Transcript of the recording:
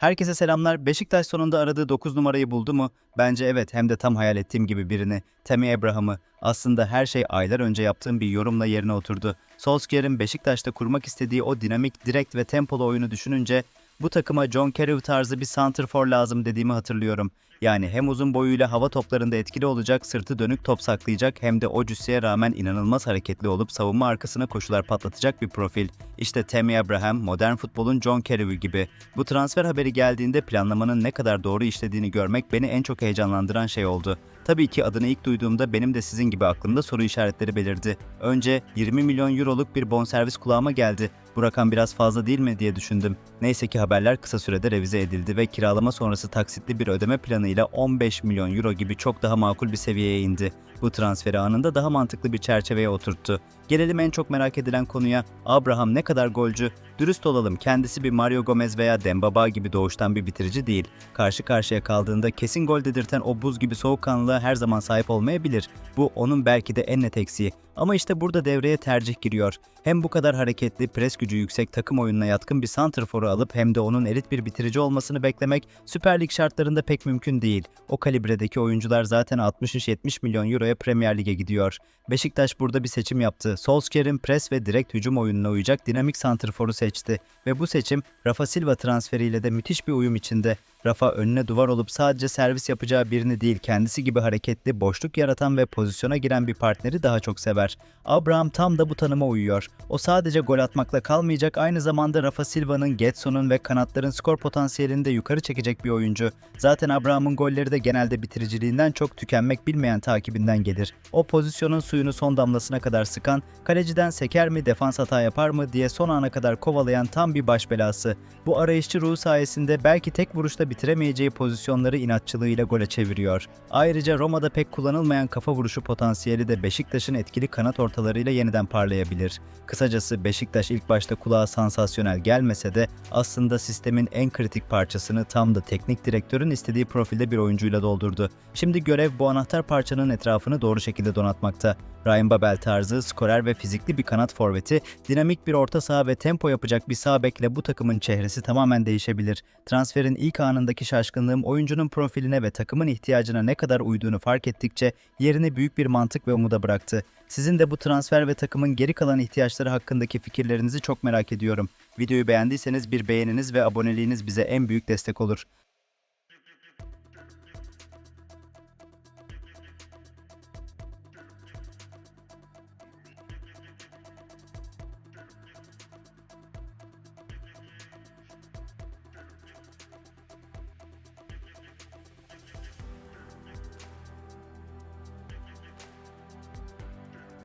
Herkese selamlar. Beşiktaş sonunda aradığı 9 numarayı buldu mu? Bence evet hem de tam hayal ettiğim gibi birini. Temi Abraham'ı. Aslında her şey aylar önce yaptığım bir yorumla yerine oturdu. Solskjaer'in Beşiktaş'ta kurmak istediği o dinamik, direkt ve tempolu oyunu düşününce bu takıma John Carew tarzı bir santrfor lazım dediğimi hatırlıyorum. Yani hem uzun boyuyla hava toplarında etkili olacak, sırtı dönük top saklayacak hem de o cüsseye rağmen inanılmaz hareketli olup savunma arkasına koşular patlatacak bir profil. İşte Tammy Abraham, modern futbolun John Carew gibi. Bu transfer haberi geldiğinde planlamanın ne kadar doğru işlediğini görmek beni en çok heyecanlandıran şey oldu. Tabii ki adını ilk duyduğumda benim de sizin gibi aklımda soru işaretleri belirdi. Önce 20 milyon euroluk bir bonservis kulağıma geldi. Bu rakam biraz fazla değil mi diye düşündüm. Neyse ki haberler kısa sürede revize edildi ve kiralama sonrası taksitli bir ödeme planıyla 15 milyon euro gibi çok daha makul bir seviyeye indi. Bu transferi anında daha mantıklı bir çerçeveye oturttu. Gelelim en çok merak edilen konuya. Abraham ne kadar golcü? Dürüst olalım kendisi bir Mario Gomez veya Dembaba gibi doğuştan bir bitirici değil. Karşı karşıya kaldığında kesin gol dedirten o buz gibi soğukkanlılığa her zaman sahip olmayabilir. Bu onun belki de en net eksiği. Ama işte burada devreye tercih giriyor. Hem bu kadar hareketli, pres gücü yüksek takım oyununa yatkın bir santrforu alıp hem de onun elit bir bitirici olmasını beklemek Süper Lig şartlarında pek mümkün değil. O kalibredeki oyuncular zaten 60-70 milyon euroya Premier Lig'e gidiyor. Beşiktaş burada bir seçim yaptı. Solskjaer'in pres ve direkt hücum oyununa uyacak dinamik santrforu seçti. Ve bu seçim Rafa Silva transferiyle de müthiş bir uyum içinde. Rafa önüne duvar olup sadece servis yapacağı birini değil kendisi gibi hareketli, boşluk yaratan ve pozisyona giren bir partneri daha çok sever. Abraham tam da bu tanıma uyuyor. O sadece gol atmakla kalmayacak aynı zamanda Rafa Silva'nın, Getson'un ve kanatların skor potansiyelini de yukarı çekecek bir oyuncu. Zaten Abraham'ın golleri de genelde bitiriciliğinden çok tükenmek bilmeyen takibinden gelir. O pozisyonun suyunu son damlasına kadar sıkan, kaleciden seker mi, defans hata yapar mı diye son ana kadar kovalayan tam bir baş belası. Bu arayışçı ruhu sayesinde belki tek vuruşta bitiremeyeceği pozisyonları inatçılığıyla gole çeviriyor. Ayrıca Roma'da pek kullanılmayan kafa vuruşu potansiyeli de Beşiktaş'ın etkili kanat ortalarıyla yeniden parlayabilir. Kısacası Beşiktaş ilk başta kulağa sansasyonel gelmese de aslında sistemin en kritik parçasını tam da teknik direktörün istediği profilde bir oyuncuyla doldurdu. Şimdi görev bu anahtar parçanın etrafını doğru şekilde donatmakta. Ryan Babel tarzı, skorer ve fizikli bir kanat forveti, dinamik bir orta saha ve tempo yapacak bir sağ bekle bu takımın çehresi tamamen değişebilir. Transferin ilk anındaki şaşkınlığım oyuncunun profiline ve takımın ihtiyacına ne kadar uyduğunu fark ettikçe yerini büyük bir mantık ve umuda bıraktı. Sizin de bu transfer ve takımın geri kalan ihtiyaçları hakkındaki fikirlerinizi çok merak ediyorum. Videoyu beğendiyseniz bir beğeniniz ve aboneliğiniz bize en büyük destek olur.